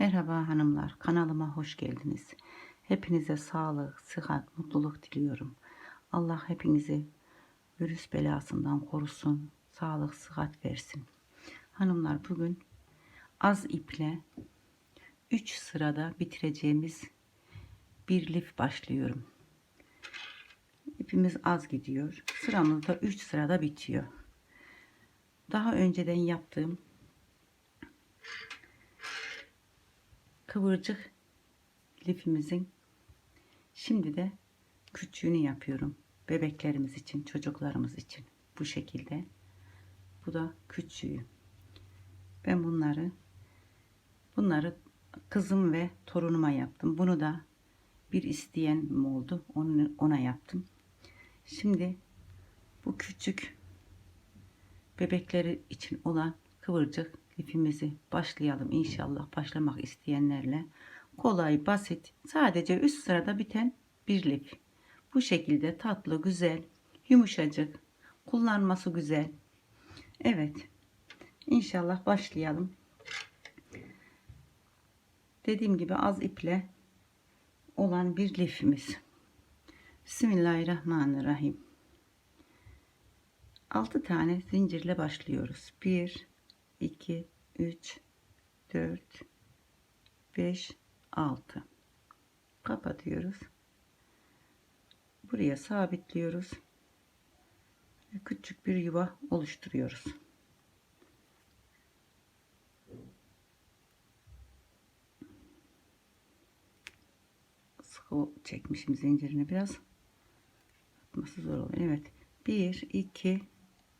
Merhaba hanımlar, kanalıma hoş geldiniz. Hepinize sağlık, sıhhat, mutluluk diliyorum. Allah hepinizi virüs belasından korusun, sağlık, sıhhat versin. Hanımlar bugün az iple 3 sırada bitireceğimiz bir lif başlıyorum. İpimiz az gidiyor. Sıramız da 3 sırada bitiyor. Daha önceden yaptığım kıvırcık lifimizin şimdi de küçüğünü yapıyorum. Bebeklerimiz için, çocuklarımız için bu şekilde. Bu da küçüğü. Ben bunları bunları kızım ve torunuma yaptım. Bunu da bir isteyen oldu. Onu, ona yaptım. Şimdi bu küçük bebekleri için olan kıvırcık lifimizi başlayalım inşallah başlamak isteyenlerle. Kolay, basit, sadece üst sırada biten bir lif. Bu şekilde tatlı, güzel, yumuşacık, kullanması güzel. Evet, inşallah başlayalım. Dediğim gibi az iple olan bir lifimiz. Bismillahirrahmanirrahim. 6 tane zincirle başlıyoruz. 1 2 3 4 5 6 kapatıyoruz. Buraya sabitliyoruz. Küçük bir yuva oluşturuyoruz. Sıkı çekmişim zincirini biraz. Atması zor oluyor. Evet. 1 2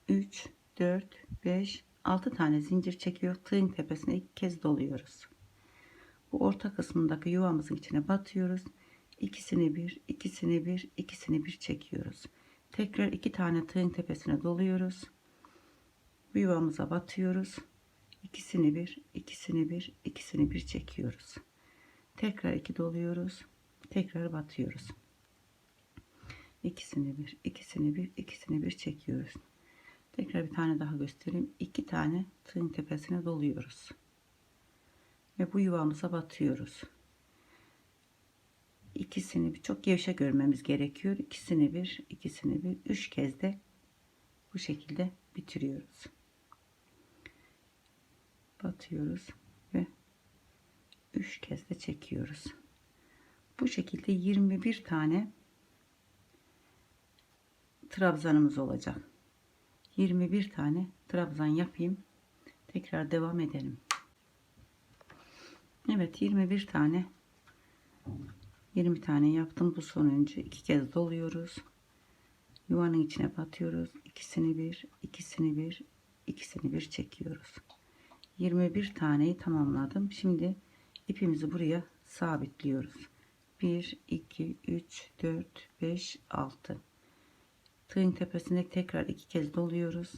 3 4 5 6 tane zincir çekiyor. Tığın tepesine ilk kez doluyoruz. Bu orta kısmındaki yuvamızın içine batıyoruz. İkisini bir, ikisini bir, ikisini bir çekiyoruz. Tekrar iki tane tığın tepesine doluyoruz. Bu yuvamıza batıyoruz. İkisini bir, ikisini bir, ikisini bir çekiyoruz. Tekrar iki doluyoruz. Tekrar batıyoruz. İkisini bir, ikisini bir, ikisini bir çekiyoruz. Tekrar bir tane daha göstereyim. İki tane tığın tepesine doluyoruz. Ve bu yuvamıza batıyoruz. İkisini bir çok gevşek görmemiz gerekiyor. İkisini bir, ikisini bir, üç kez de bu şekilde bitiriyoruz. Batıyoruz ve üç kez de çekiyoruz. Bu şekilde 21 tane trabzanımız olacak. 21 tane trabzan yapayım. Tekrar devam edelim. Evet 21 tane 20 tane yaptım. Bu sonuncu iki kez doluyoruz. Yuvanın içine batıyoruz. İkisini bir, ikisini bir, ikisini bir çekiyoruz. 21 taneyi tamamladım. Şimdi ipimizi buraya sabitliyoruz. 1 2 3 4 5 6 Tığın tepesine tekrar iki kez doluyoruz.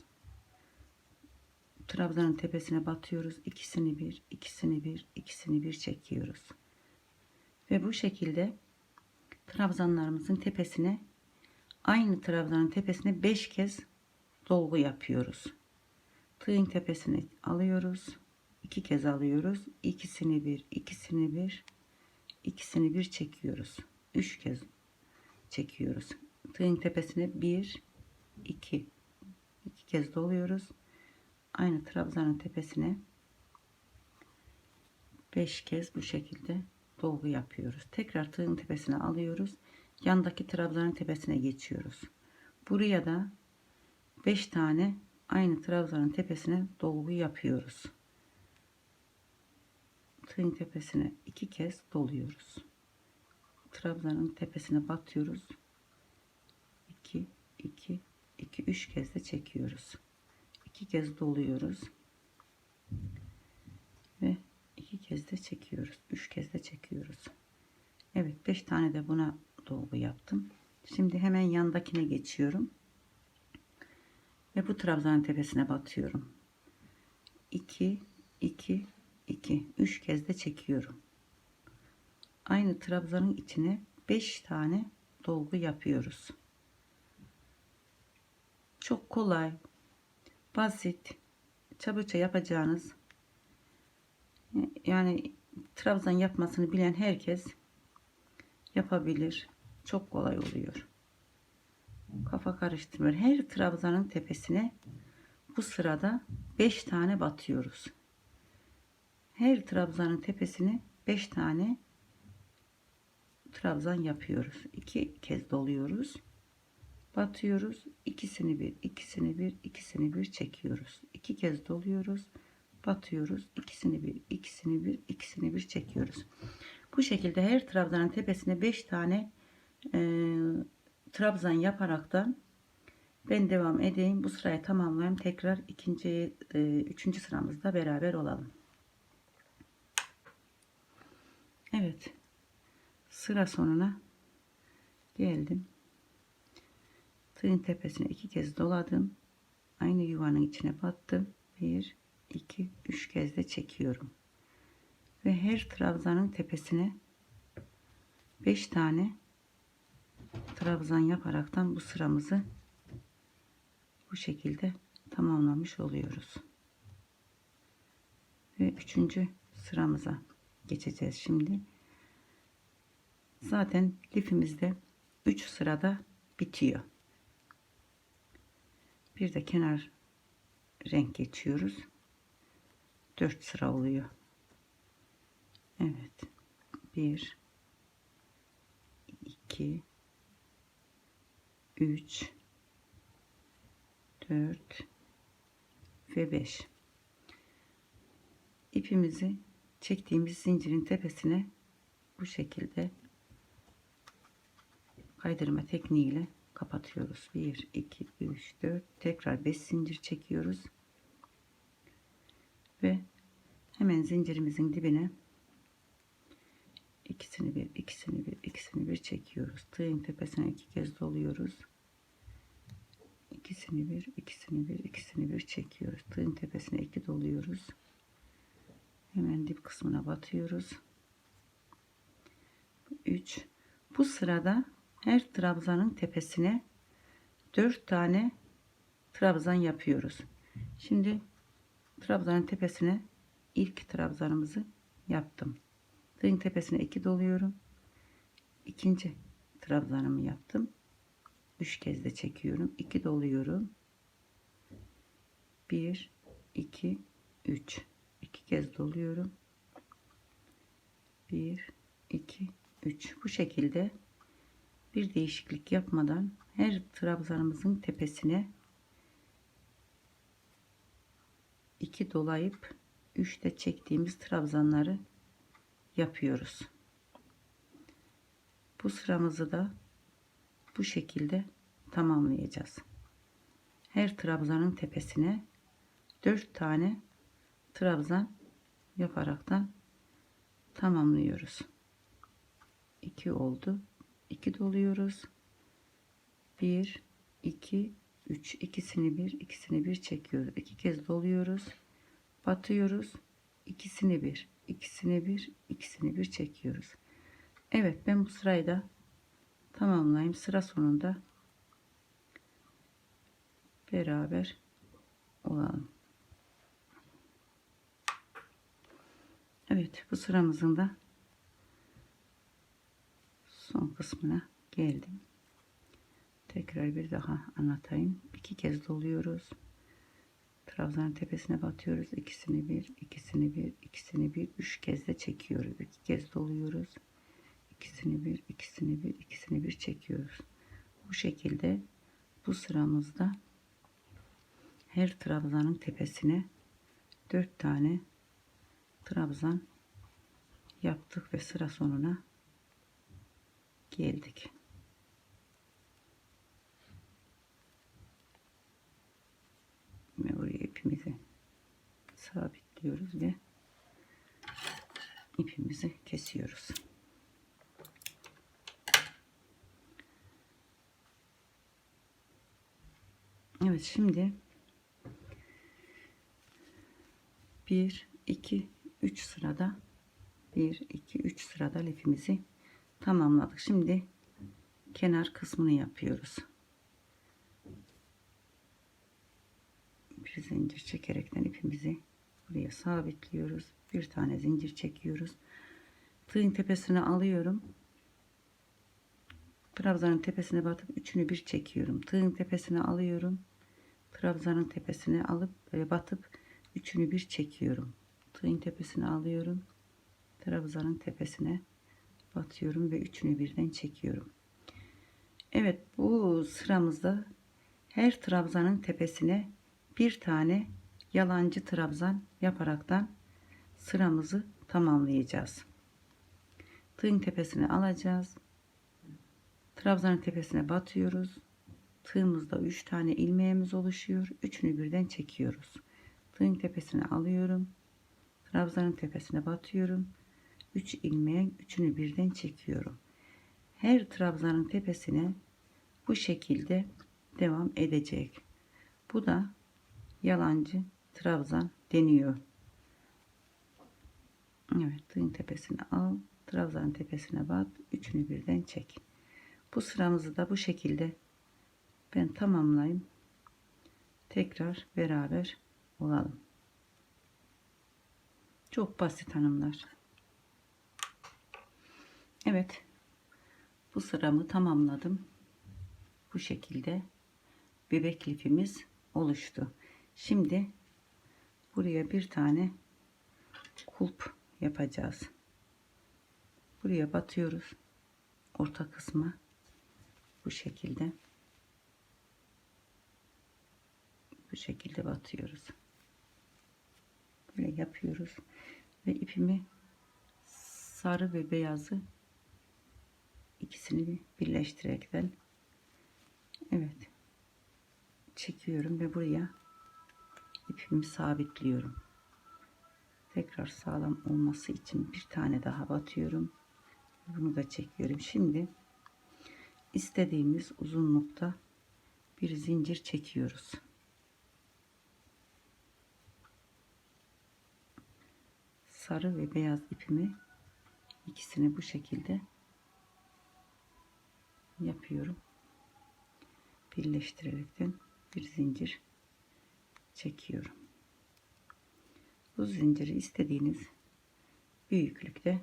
Trabzanın tepesine batıyoruz. İkisini bir, ikisini bir, ikisini bir çekiyoruz. Ve bu şekilde trabzanlarımızın tepesine aynı trabzanın tepesine 5 kez dolgu yapıyoruz. Tığın tepesine alıyoruz. iki kez alıyoruz. İkisini bir, ikisini bir, ikisini bir çekiyoruz. Üç kez çekiyoruz tığın tepesine 1 2 iki kez doluyoruz. Aynı trabzanın tepesine 5 kez bu şekilde dolgu yapıyoruz. Tekrar tığın tepesine alıyoruz. Yandaki trabzanın tepesine geçiyoruz. Buraya da 5 tane aynı trabzanın tepesine dolgu yapıyoruz. Tığın tepesine iki kez doluyoruz. Trabzanın tepesine batıyoruz. 2 2 2 3 kez de çekiyoruz. 2 kez doluyoruz. Ve 2 kez de çekiyoruz. 3 kez de çekiyoruz. Evet 5 tane de buna dolgu yaptım. Şimdi hemen yandakine geçiyorum. Ve bu trabzanın tepesine batıyorum. 2 2 2 3 kez de çekiyorum. Aynı trabzanın içine 5 tane dolgu yapıyoruz. Çok kolay, basit, çabuca yapacağınız yani trabzan yapmasını bilen herkes yapabilir. Çok kolay oluyor. Kafa karıştırmıyor. Her trabzanın tepesine bu sırada 5 tane batıyoruz. Her trabzanın tepesine 5 tane trabzan yapıyoruz. 2 kez doluyoruz. Batıyoruz. İkisini bir, ikisini bir, ikisini bir çekiyoruz. 2 kez doluyoruz. Batıyoruz. İkisini bir, ikisini bir, ikisini bir çekiyoruz. Bu şekilde her trabzanın tepesine 5 tane e, trabzan yaparaktan ben devam edeyim. Bu sırayı tamamlayayım. Tekrar ikinci, e, üçüncü sıramızda beraber olalım. Evet. Sıra sonuna geldim. Tığın tepesine iki kez doladım. Aynı yuvanın içine battım. Bir, iki, üç kez de çekiyorum. Ve her trabzanın tepesine beş tane trabzan yaparaktan bu sıramızı bu şekilde tamamlamış oluyoruz. Ve üçüncü sıramıza geçeceğiz şimdi. Zaten lifimizde 3 sırada bitiyor. Bir de kenar renk geçiyoruz. 4 sıra oluyor. Evet. 1 2 3 4 ve 5 ipimizi çektiğimiz zincirin tepesine bu şekilde kaydırma tekniğiyle kapatıyoruz. 1 2 3 4 tekrar 5 zincir çekiyoruz. Ve hemen zincirimizin dibine ikisini bir ikisini bir ikisini bir çekiyoruz. Tığın tepesine iki kez doluyoruz. İkisini bir ikisini bir ikisini bir çekiyoruz. Tığın tepesine iki doluyoruz. Hemen dip kısmına batıyoruz. 3 bu sırada her trabzanın tepesine 4 tane trabzan yapıyoruz. Şimdi trabzanın tepesine ilk trabzanımızı yaptım. Tığın tepesine 2 doluyorum. İkinci trabzanımı yaptım. 3 kez de çekiyorum. 2 doluyorum. 1 2 3 2 kez doluyorum. 1 2 3 bu şekilde bir değişiklik yapmadan her trabzanımızın tepesine 2 dolayıp 3 de çektiğimiz trabzanları yapıyoruz. Bu sıramızı da bu şekilde tamamlayacağız. Her trabzanın tepesine 4 tane trabzan yaparaktan tamamlıyoruz. 2 oldu. 2 doluyoruz. 1 2 3 ikisini bir ikisini bir çekiyoruz. 2 kez doluyoruz. Batıyoruz. ikisini bir ikisini bir ikisini bir çekiyoruz. Evet ben bu sırayı da tamamlayayım. Sıra sonunda beraber olalım. Evet bu sıramızın da son kısmına geldim. Tekrar bir daha anlatayım. İki kez doluyoruz. Trabzanın tepesine batıyoruz. İkisini bir, ikisini bir, ikisini bir, üç kez de çekiyoruz. İki kez doluyoruz. İkisini bir, ikisini bir, ikisini bir çekiyoruz. Bu şekilde bu sıramızda her trabzanın tepesine dört tane trabzan yaptık ve sıra sonuna geldik. Ve buraya ipimizi sabitliyoruz ve ipimizi kesiyoruz. Evet şimdi 1 2 3 sırada 1 2 3 sırada lifimizi tamamladık. Şimdi kenar kısmını yapıyoruz. Bir zincir çekerekten ipimizi bu Buraya sabitliyoruz. Bir tane zincir çekiyoruz. Tığın tepesine alıyorum. Trabzanın tepesine batıp üçünü bir çekiyorum. Tığın tepesine alıyorum. Trabzanın tepesine alıp e, batıp üçünü bir çekiyorum. Tığın tepesine alıyorum. Trabzanın tepesine batıyorum ve üçünü birden çekiyorum. Evet bu sıramızda her trabzanın tepesine bir tane yalancı trabzan yaparaktan sıramızı tamamlayacağız. Tığın tepesine alacağız. Trabzanın tepesine batıyoruz. Tığımızda 3 tane ilmeğimiz oluşuyor. Üçünü birden çekiyoruz. Tığın tepesine alıyorum. Trabzanın tepesine batıyorum. 3 ilmeğin üçünü birden çekiyorum. Her trabzanın tepesine bu şekilde devam edecek. Bu da yalancı trabzan deniyor. Evet, tığın tepesine al, trabzanın tepesine bat, üçünü birden çek. Bu sıramızı da bu şekilde ben tamamlayayım. Tekrar beraber olalım. Çok basit hanımlar. Evet. Bu sıramı tamamladım. Bu şekilde bebek lifimiz oluştu. Şimdi buraya bir tane kulp yapacağız. Buraya batıyoruz. Orta kısma bu şekilde bu şekilde batıyoruz. Böyle yapıyoruz ve ipimi sarı ve beyazı ikisini birleştirerekten evet çekiyorum ve buraya ipimi sabitliyorum. Tekrar sağlam olması için bir tane daha batıyorum. Bunu da çekiyorum. Şimdi istediğimiz uzunlukta bir zincir çekiyoruz. Sarı ve beyaz ipimi ikisini bu şekilde yapıyorum. Birleştirerekten bir zincir çekiyorum. Bu zinciri istediğiniz büyüklükte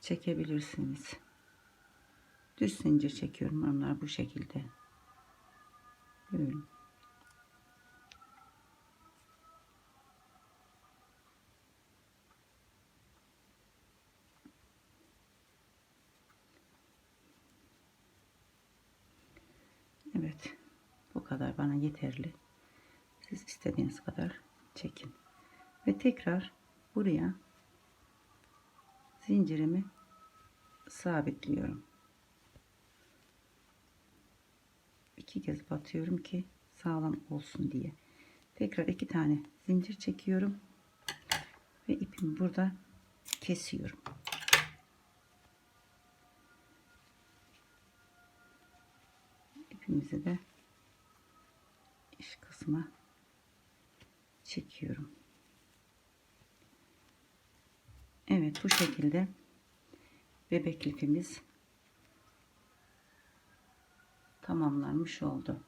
çekebilirsiniz. Düz zincir çekiyorum onlar bu şekilde. Böyle. Evet. Bu kadar bana yeterli. Siz istediğiniz kadar çekin. Ve tekrar buraya zincirimi sabitliyorum. iki kez batıyorum ki sağlam olsun diye. Tekrar iki tane zincir çekiyorum ve ipimi burada kesiyorum. İpimizi de iş kısmına çekiyorum. Evet bu şekilde bebek ipimiz tamamlanmış oldu.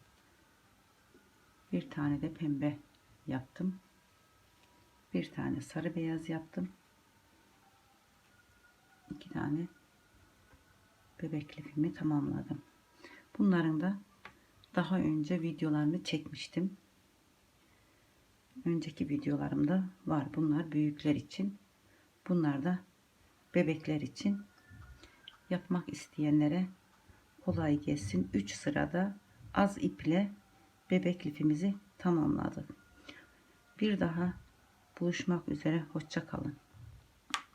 Bir tane de pembe yaptım. Bir tane sarı beyaz yaptım. İki tane bebek lifimi tamamladım. Bunların da daha önce videolarını çekmiştim. Önceki videolarımda var. Bunlar büyükler için. Bunlar da bebekler için yapmak isteyenlere kolay gelsin. 3 sırada az iple bebek lifimizi tamamladık. Bir daha buluşmak üzere. Hoşça kalın.